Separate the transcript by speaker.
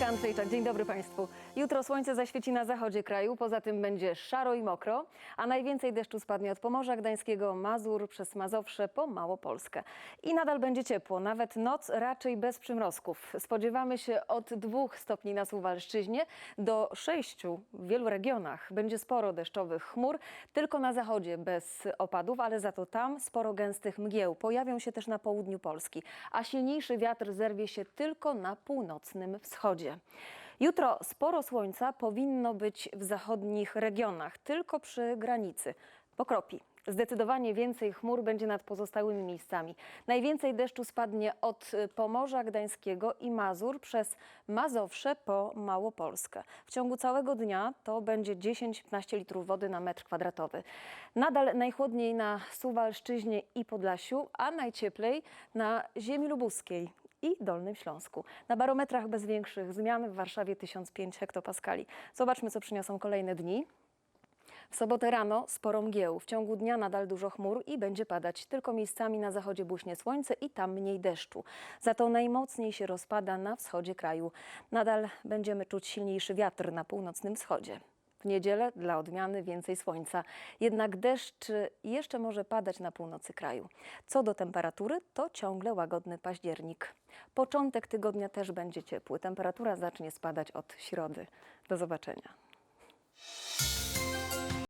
Speaker 1: Monika dzień dobry Państwu. Jutro słońce zaświeci na zachodzie kraju, poza tym będzie szaro i mokro, a najwięcej deszczu spadnie od Pomorza Gdańskiego, Mazur, przez Mazowsze po Małopolskę. I nadal będzie ciepło, nawet noc raczej bez przymrozków. Spodziewamy się od 2 stopni na Suwalszczyźnie do 6 w wielu regionach. Będzie sporo deszczowych chmur, tylko na zachodzie bez opadów, ale za to tam sporo gęstych mgieł. Pojawią się też na południu Polski, a silniejszy wiatr zerwie się tylko na północnym wschodzie. Jutro sporo słońca powinno być w zachodnich regionach, tylko przy granicy. Pokropi. Zdecydowanie więcej chmur będzie nad pozostałymi miejscami. Najwięcej deszczu spadnie od Pomorza Gdańskiego i Mazur przez Mazowsze po Małopolskę. W ciągu całego dnia to będzie 10-15 litrów wody na metr kwadratowy. Nadal najchłodniej na Suwalszczyźnie i Podlasiu, a najcieplej na ziemi lubuskiej i Dolnym Śląsku. Na barometrach bez większych zmian w Warszawie 1005 hektopaskali. Zobaczmy, co przyniosą kolejne dni. W sobotę rano sporo mgieł. W ciągu dnia nadal dużo chmur i będzie padać. Tylko miejscami na zachodzie błyśnie słońce i tam mniej deszczu. Za to najmocniej się rozpada na wschodzie kraju. Nadal będziemy czuć silniejszy wiatr na północnym wschodzie. W niedzielę dla odmiany więcej słońca. Jednak deszcz jeszcze może padać na północy kraju. Co do temperatury, to ciągle łagodny październik. Początek tygodnia też będzie ciepły. Temperatura zacznie spadać od środy. Do zobaczenia.